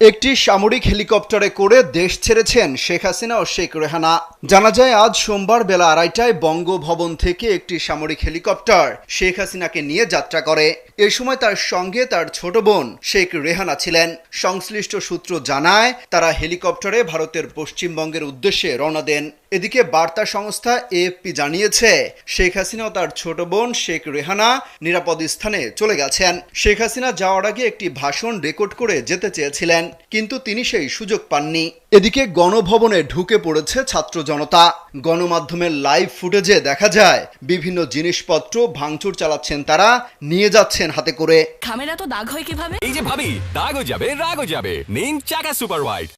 একটি সামরিক হেলিকপ্টারে করে দেশ ছেড়েছেন শেখ হাসিনা ও শেখ রেহানা। জানা যায়, আজ সোমবার বেলা আড়াইটায় বঙ্গভবন থেকে একটি সামরিক হেলিকপ্টার শেখ হাসিনাকে নিয়ে যাত্রা করে। এ সময় তার সঙ্গে তার ছোট বোন শেখ রেহানা ছিলেন। সংশ্লিষ্ট সূত্র জানায়, তারা হেলিকপ্টারে ভারতের পশ্চিমবঙ্গের উদ্দেশ্যে রওনা দেন। এদিকে বার্তা সংস্থা এএফপি জানিয়েছে শেখ হাসিনা ও তার ছোট বোন শেখ রেহানা নিরাপদ স্থানে চলে গেছেন। শেখ হাসিনা যাওয়ার আগে একটি ভাষণ রেকর্ড করে যেতে চেয়েছিলেন কিন্তু তিনি সেই সুযোগ পাননি। এদিকে গণভবনে ঢুকে পড়েছে ছাত্র জনতা। গণমাধ্যমের লাইভ ফুটেজে দেখা যায় বিভিন্ন জিনিসপত্র ভাঙচুর চালাচ্ছেন তারা নিয়ে যাচ্ছেন হাতে করে। খামের এত দাগ হয় কীভাবে? এই যে ভাবি দাগও যাবে রাগও যাবে। নিন চাকা সুপার হোয়াইট